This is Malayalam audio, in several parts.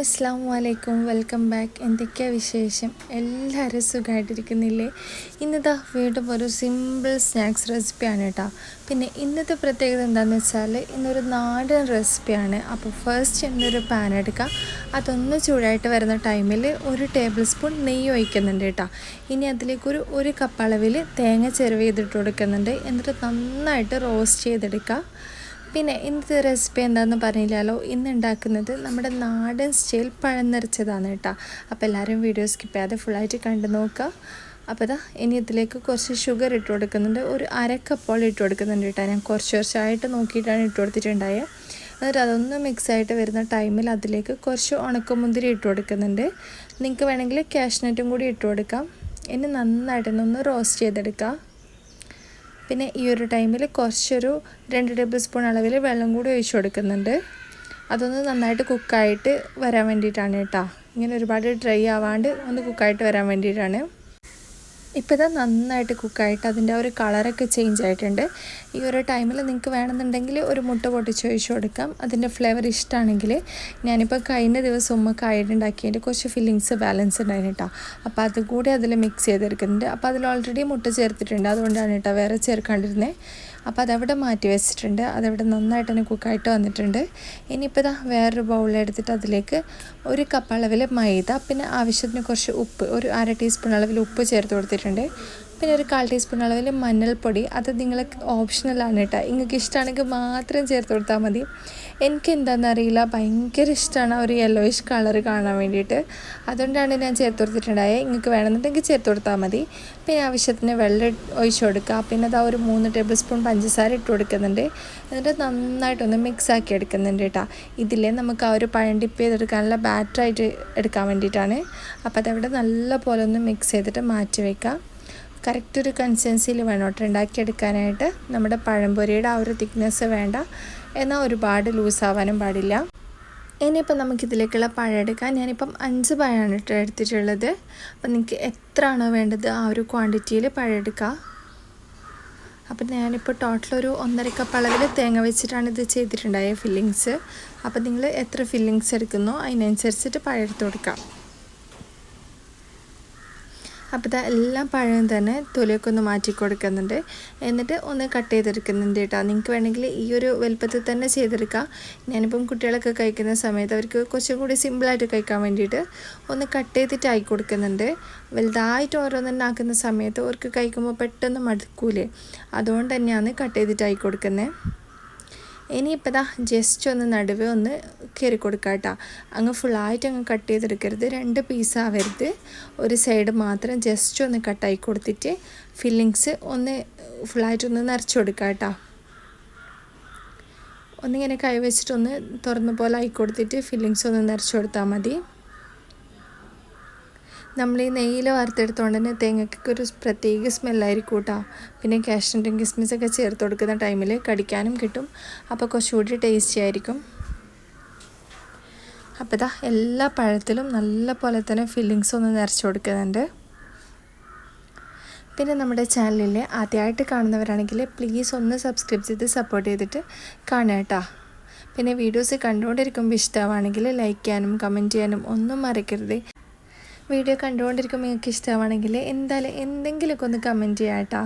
അസ്സാം വലൈക്കും വെൽക്കം ബാക്ക്. എന്തൊക്കെയാണ് വിശേഷം? എല്ലാവരും സുഖമായിട്ടിരിക്കുന്നില്ലേ ഇന്നത്തെ വീണ്ടും ഒരു സിമ്പിൾ സ്നാക്സ് റെസിപ്പിയാണ് കേട്ടോ. പിന്നെ ഇന്നത്തെ പ്രത്യേകത എന്താണെന്ന് വെച്ചാൽ ഇന്നൊരു നാടൻ റെസിപ്പിയാണ്. അപ്പോൾ ഫസ്റ്റ് എന്നൊരു പാൻ എടുക്കുക അതൊന്ന് ചൂടായിട്ട് വരുന്ന ടൈമിൽ ഒരു ടേബിൾ സ്പൂൺ നെയ്യ് ഒഴിക്കുന്നുണ്ട് കേട്ടോ. ഇനി അതിലേക്ക് ഒരു കപ്പ് അളവിൽ തേങ്ങ ചെരുവ് ചെയ്തിട്ട് കൊടുക്കുന്നുണ്ട്. എന്നിട്ട് നന്നായിട്ട് റോസ്റ്റ് ചെയ്തെടുക്കുക പിന്നെ ഇന്നത്തെ റെസിപ്പി എന്താണെന്ന് പറഞ്ഞില്ലല്ലോ. ഇന്ന് ഉണ്ടാക്കുന്നത് നമ്മുടെ നാടൻ സ്റ്റൈൽ പഴം നിറച്ചതാണ് കേട്ടോ. അപ്പോൾ എല്ലാവരും വീഡിയോ സ്കിപ്പ് ചെയ്യാതെ ഫുള്ളായിട്ട് കണ്ടു നോക്കുക. അപ്പോൾ ഇതാ ഇനി ഇതിലേക്ക് കുറച്ച് ഷുഗർ ഇട്ട് കൊടുക്കുന്നുണ്ട്. ഒരു അരക്കപ്പോൾ ഇട്ട് കൊടുക്കുന്നുണ്ട് കേട്ടോ. ഞാൻ കുറച്ച് കുറച്ചായിട്ട് നോക്കിയിട്ടാണ് ഇട്ട് കൊടുത്തിട്ടുണ്ടായത് എന്നിട്ട് അതൊന്ന് മിക്സ് ആയിട്ട് വരുന്ന ടൈമിൽ അതിലേക്ക് കുറച്ച് ഉണക്കമുന്തിരി ഇട്ട് കൊടുക്കുന്നുണ്ട്. നിങ്ങൾക്ക് വേണമെങ്കിൽ കാഷ്നട്ടും കൂടി ഇട്ട് കൊടുക്കാം. ഇനി നന്നായിട്ടൊന്ന് റോസ്റ്റ് ചെയ്തെടുക്കാം. പിന്നെ ഈ ഒരു ടൈമിൽ കുറച്ചൊരു രണ്ട് ടേബിൾ സ്പൂൺ അളവിൽ വെള്ളം കൂടി ഒഴിച്ചു കൊടുക്കുന്നുണ്ട്. അതൊന്ന് നന്നായിട്ട് കുക്കായിട്ട് വരാൻ വേണ്ടിയിട്ടാണ് കേട്ടോ. ഇങ്ങനെ ഒരുപാട് ഡ്രൈ ആവാണ്ട് ഒന്ന് കുക്കായിട്ട് വരാൻ വേണ്ടിയിട്ടാണ്. ഇപ്പോൾ ഇത് നന്നായിട്ട് കുക്കായിട്ട് അതിന്റെ ഒരു കളറൊക്കെ ചേഞ്ച് ആയിട്ടുണ്ട്. ഈ ഒരു ടൈമിൽ നിങ്ങൾക്ക് വേണമെന്നുണ്ടെങ്കിൽ ഒരു മുട്ട പൊട്ടിച്ച് ഒഴിച്ച് കൊടുക്കാം. അതിന്റെ ഫ്ലേവർ ഇഷ്ടമാണെങ്കിൽ ഞാനിപ്പോൾ കഴിഞ്ഞ ദിവസം ഉമ്മ കായിട്ടുണ്ടാക്കിയതിന്റെ കുറച്ച് ഫില്ലിങ്സ് ബാലൻസ് ഉണ്ടായിരുന്നു കേട്ടോ. അപ്പോൾ അതും കൂടി അതിൽ മിക്സ് ചെയ്തെടുക്കുന്നുണ്ട്. അപ്പോൾ അതിൽ ഓൾറെഡി മുട്ട ചേർത്തിട്ടുണ്ട്. അതുകൊണ്ടാണ് കേട്ടോ വേറെ ചേർക്കാണ്ടിരുന്നത് അപ്പോൾ അതവിടെ മാറ്റി വെച്ചിട്ടുണ്ട്. അതവിടെ നന്നായിട്ട് തന്നെ കുക്കായിട്ട് വന്നിട്ടുണ്ട്. ഇനിയിപ്പോൾ ഇതാ വേറൊരു ബൗളിലെടുത്തിട്ട് അതിലേക്ക് ഒരു കപ്പ് അളവിൽ മൈദ പിന്നെ ആവശ്യത്തിന് കുറച്ച് ഉപ്പ് ഒരു അര ടീസ്പൂൺ അളവിൽ ഉപ്പ് ചേർത്ത് കൊടുത്തിട്ടുണ്ട് പിന്നെ ഒരു കാൽ ടീസ്പൂൺ അളവിൽ മഞ്ഞൾപ്പൊടി. അത് നിങ്ങൾ ഓപ്ഷണലാണ് കേട്ടോ നിങ്ങൾക്ക് ഇഷ്ടമാണെങ്കിൽ മാത്രം ചേർത്ത് കൊടുത്താൽ മതി. എനിക്ക് എന്താണെന്നറിയില്ല ഭയങ്കര ഇഷ്ടമാണ് ഒരു യെല്ലോയിഷ് കളർ കാണാൻ വേണ്ടിയിട്ട്. അതുകൊണ്ടാണ് ഞാൻ ചേർത്ത് കൊടുത്തിട്ടുണ്ടായത് നിങ്ങൾക്ക് വേണമെന്നുണ്ടെങ്കിൽ ചേർത്ത് കൊടുത്താൽ മതി. പിന്നെ ആവശ്യത്തിന് വെള്ളം ഒഴിച്ച് കൊടുക്കുക പിന്നെ അത് ഒരു മൂന്ന് ടേബിൾ സ്പൂൺ പഞ്ചസാര ഇട്ട് കൊടുക്കുന്നുണ്ട്. എന്നിട്ട് നന്നായിട്ടൊന്ന് മിക്സ് ആക്കി എടുക്കുന്നുണ്ട് കേട്ടോ ഇതിലേ നമുക്ക് ആ ഒരു പഴം ഡിപ്പ് ചെയ്തെടുക്കാനുള്ള ബാറ്ററായിട്ട് എടുക്കാൻ വേണ്ടിയിട്ടാണ്. അപ്പോൾ അതവിടെ നല്ല പോലെ ഒന്ന് മിക്സ് ചെയ്തിട്ട് മാറ്റി വയ്ക്കാം കറക്റ്റ് ഒരു കൺസിസ്റ്റൻസിയിൽ വേണം കേട്ടോ ഉണ്ടാക്കിയെടുക്കാനായിട്ട് നമ്മുടെ പഴംപൊരിയുടെ ആ ഒരു തിക്നെസ് വേണ്ട. എന്നാൽ ഒരുപാട് ലൂസാവാനും പാടില്ല. ഇനിയിപ്പോൾ നമുക്കിതിലേക്കുള്ള പഴം എടുക്കാം. ഞാനിപ്പം അഞ്ച് പഴമാണ് കേട്ടോ എടുത്തിട്ടുള്ളത്. അപ്പം നിങ്ങൾക്ക് എത്ര ആണോ വേണ്ടത് ആ ഒരു ക്വാണ്ടിറ്റിയിൽ പഴം എടുക്കുക അപ്പം ഞാനിപ്പോൾ ടോട്ടൽ ഒരു ഒന്നര കപ്പ് അളവിൽ തേങ്ങ വെച്ചിട്ടാണ് ഇത് ചെയ്തിട്ടുണ്ടായത് ഫില്ലിങ്സ് അപ്പം നിങ്ങൾ എത്ര ഫില്ലിങ്സ് എടുക്കുന്നോ? അതിനനുസരിച്ചിട്ട് പഴം എടുത്ത് കൊടുക്കാം. അപ്പോൾ ഇതാ എല്ലാം പഴം തന്നെ തൊലിയൊക്കെ ഒന്ന് മാറ്റി കൊടുക്കുന്നുണ്ട്. എന്നിട്ട് ഒന്ന് കട്ട് ചെയ്തെടുക്കുന്നുണ്ട് കേട്ടോ. നിങ്ങൾക്ക് വേണമെങ്കിൽ ഈ ഒരു വലുപ്പത്തിൽ തന്നെ ചെയ്തെടുക്കാം. ഞാനിപ്പം കുട്ടികളൊക്കെ കഴിക്കുന്ന സമയത്ത് അവർക്ക് കുറച്ചും കൂടി സിമ്പിളായിട്ട് കഴിക്കാൻ വേണ്ടിയിട്ട് ഒന്ന് കട്ട് ചെയ്തിട്ട് ആയി കൊടുക്കുന്നുണ്ട്. വലുതായിട്ട് ഓരോന്നെണ്ണം ആക്കുന്ന സമയത്ത് അവർക്ക് കഴിക്കുമ്പോൾ പെട്ടെന്ന് മടുക്കൂലേ. അതുകൊണ്ട് തന്നെയാണ് കട്ട് ചെയ്തിട്ട് ആയി കൊടുക്കുന്നത് ഇനിയിപ്പോൾ ഇതാ ജസ്റ്റ് ഒന്ന് നടുവ് ഒന്ന് കയറി കൊടുക്കുക കേട്ടോ അങ്ങ് ഫുള്ളായിട്ട് അങ്ങ് കട്ട് ചെയ്തെടുക്കരുത്. രണ്ട് പീസ് ആവരുത്. ഒരു സൈഡ് മാത്രം ജസ്റ്റ് ഒന്ന് കട്ടായി കൊടുത്തിട്ട് ഫില്ലിങ്സ് ഒന്ന് ഫുള്ളായിട്ടൊന്ന് നിറച്ച് കൊടുക്കുക കേട്ടോ ഒന്നിങ്ങനെ കൈവച്ചിട്ടൊന്ന് തുറന്ന പോലെ ആയി കൊടുത്തിട്ട് ഫില്ലിങ്സ് ഒന്ന് നിറച്ച് കൊടുത്താൽ മതി. നമ്മൾ ഈ നെയ്യിൽ വറുത്തെടുത്തോണ്ട് തന്നെ തേങ്ങയ്ക്കൊക്കെ ഒരു പ്രത്യേക സ്മെല്ലായിരിക്കും കേട്ടോ. പിന്നെ കാഷ്നട്ടും കിസ്മിസൊക്കെ ചേർത്ത് കൊടുക്കുന്ന ടൈമിൽ കടിക്കാനും കിട്ടും. അപ്പോൾ കുറച്ചുകൂടി ടേസ്റ്റി ആയിരിക്കും. അപ്പോൾ ഇതാ എല്ലാ പഴത്തിലും നല്ല പോലെ തന്നെ ഫില്ലിങ്സ് ഒന്ന് നിറച്ച് കൊടുക്കുന്നുണ്ട്. പിന്നെ നമ്മുടെ ചാനലിൽ ആദ്യമായിട്ട് കാണുന്നവരാണെങ്കിൽ പ്ലീസ് ഒന്ന് സബ്സ്ക്രൈബ് ചെയ്ത് സപ്പോർട്ട് ചെയ്തിട്ട് കാണുക കേട്ടോ. പിന്നെ വീഡിയോസ് കണ്ടുകൊണ്ടിരിക്കുമ്പോൾ ഇഷ്ടമാണെങ്കിൽ ലൈക്ക് ചെയ്യാനും കമന്റ് ചെയ്യാനും ഒന്നും മറക്കരുത്. വീഡിയോ കണ്ടുകൊണ്ടിരിക്കുമ്പോൾ നിങ്ങൾക്ക് ഇഷ്ടമാണെങ്കിൽ എന്തായാലും എന്തെങ്കിലുമൊക്കെ ഒന്ന് കമന്റ് ചെയ്യാം കേട്ടോ.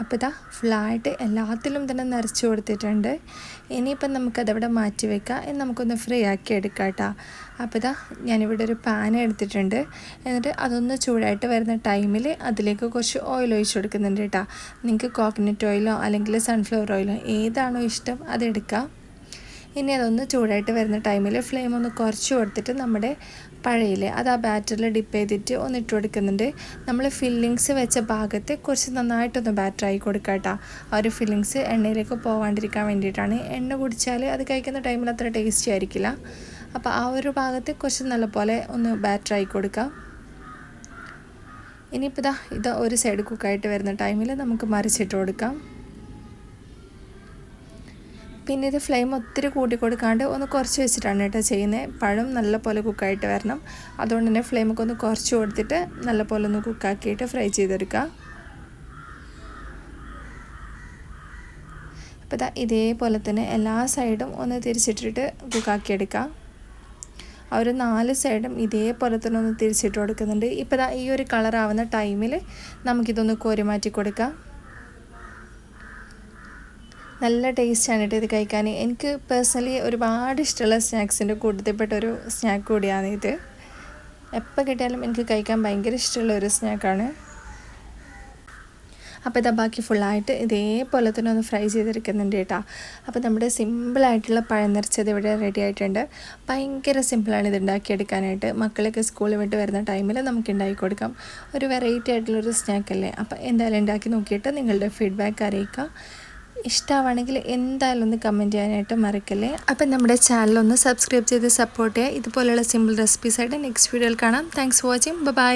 അപ്പോൾ ഇതാ ഫുള്ളായിട്ട് എല്ലാത്തിലും തന്നെ നിറച്ച് കൊടുത്തിട്ടുണ്ട്. ഇനിയിപ്പം നമുക്കതവിടെ മാറ്റി വെക്കാം. എന്ന് നമുക്കൊന്ന് ഫ്രീ ആക്കി എടുക്കാം കേട്ടോ. അപ്പോൾ ഇതാ ഞാനിവിടെ ഒരു പാൻ എടുത്തിട്ടുണ്ട്. എന്നിട്ട് അതൊന്ന് ചൂടായിട്ട് വരുന്ന ടൈമിൽ അതിലേക്ക് കുറച്ച് ഓയിൽ ഒഴിച്ച് കൊടുക്കുന്നുണ്ട് കേട്ടോ. നിങ്ങൾക്ക് കോക്കനട്ട് ഓയിലോ അല്ലെങ്കിൽ സൺഫ്ലവർ ഓയിലോ ഏതാണോ ഇഷ്ടം അതെടുക്കാം ഇനി അതൊന്ന് ചൂടായിട്ട് വരുന്ന ടൈമിൽ ഫ്ലെയിം ഒന്ന് കുറച്ച് കൊടുത്തിട്ട് നമ്മുടെ പഴയിലെ അത് ആ ബാറ്ററിൽ ഡിപ്പ് ചെയ്തിട്ട് ഒന്ന് ഇട്ട് കൊടുക്കുന്നുണ്ട്. നമ്മൾ ഫില്ലിങ്സ് വെച്ച ഭാഗത്ത് കുറച്ച് നന്നായിട്ടൊന്ന് ബാറ്ററായി കൊടുക്കുക കേട്ടോ ആ ഒരു ഫില്ലിങ്സ് എണ്ണയിലേക്ക് പോകാണ്ടിരിക്കാൻ വേണ്ടിയിട്ടാണ്. എണ്ണ കുടിച്ചാൽ അത് കഴിക്കുന്ന ടൈമിൽ അത്ര ടേസ്റ്റി ആയിരിക്കില്ല. അപ്പോൾ ആ ഒരു ഭാഗത്ത് കുറച്ച് നല്ലപോലെ ഒന്ന് ബാറ്ററായി കൊടുക്കാം. ഇനിയിപ്പോൾ ഇതാ ഇത് ഒരു സൈഡ് കുക്കായിട്ട് വരുന്ന ടൈമിൽ നമുക്ക് മറിച്ചിട്ട് കൊടുക്കാം. പിന്നെ ഇത് ഫ്ലെയിം ഒത്തിരി കൂട്ടി കൊടുക്കാണ്ട് ഒന്ന് കുറച്ച് വെച്ചിട്ടാണ് കേട്ടോ ചെയ്യുന്നത് പഴം നല്ല പോലെ കുക്കായിട്ട് വരണം. അതുകൊണ്ട് തന്നെ ഫ്ലെയിമൊക്കെ ഒന്ന് കുറച്ച് കൊടുത്തിട്ട് നല്ല പോലെ ഒന്ന് കുക്കാക്കിയിട്ട് ഫ്രൈ ചെയ്തെടുക്കുക അപ്പോൾ ഇതാ ഇതേപോലെ തന്നെ എല്ലാ സൈഡും ഒന്ന് തിരിച്ചിട്ടിട്ട് കുക്കാക്കിയെടുക്കാം ആ ഒരു നാല് സൈഡും ഇതേപോലെ തന്നെ ഒന്ന് തിരിച്ചിട്ട് കൊടുക്കുന്നുണ്ട്. ഇപ്പോൾ ഈ ഒരു കളറാവുന്ന ടൈമിൽ നമുക്കിതൊന്ന് കോരി മാറ്റി കൊടുക്കാം. നല്ല ടേസ്റ്റാണ് കേട്ടോ ഇത് കഴിക്കാൻ. എനിക്ക് പേഴ്സണലി ഒരുപാട് ഇഷ്ടമുള്ള സ്നാക്സിന്റെ കൂട്ടത്തിൽപ്പെട്ട ഒരു സ്നാക്ക് കൂടിയാണ് ഇത്. എപ്പോൾ കിട്ടിയാലും എനിക്ക് കഴിക്കാൻ ഭയങ്കര ഇഷ്ടമുള്ള ഒരു സ്നാക്കാണ്. അപ്പോൾ ഇതാ ബാക്കി ഫുള്ളായിട്ട് ഇതേപോലെ തന്നെ ഒന്ന് ഫ്രൈ ചെയ്തെടുക്കുന്നുണ്ട് കേട്ടോ. അപ്പോൾ നമ്മുടെ സിമ്പിളായിട്ടുള്ള പഴം നിറച്ചത് ഇവിടെ റെഡി ആയിട്ടുണ്ട്. ഭയങ്കര സിമ്പിളാണ് ഇത് ഉണ്ടാക്കിയെടുക്കാനായിട്ട്. മക്കളൊക്കെ സ്കൂളിൽ വിട്ട് വരുന്ന ടൈമിൽ നമുക്ക് ഉണ്ടാക്കി കൊടുക്കാം. ഒരു വെറൈറ്റി ആയിട്ടുള്ളൊരു സ്നാക്കല്ലേ. അപ്പോൾ എന്തായാലും ഉണ്ടാക്കി നോക്കിയിട്ട് നിങ്ങളുടെ ഫീഡ്ബാക്ക് അറിയിക്കുക. ഇഷ്ടമാണെങ്കിൽ എന്തായാലും ഒന്ന് കമന്റ് ചെയ്യാനായിട്ട് മറക്കല്ലേ. അപ്പം നമ്മുടെ ചാനൽ ഒന്ന് സബ്സ്ക്രൈബ് ചെയ്ത് സപ്പോർട്ട് ചെയ്യുക. ഇതുപോലെയുള്ള സിമ്പിൾ റെസിപ്പീസായിട്ട് നെക്സ്റ്റ് വീഡിയോയിൽ കാണാം. Thanks for watching bye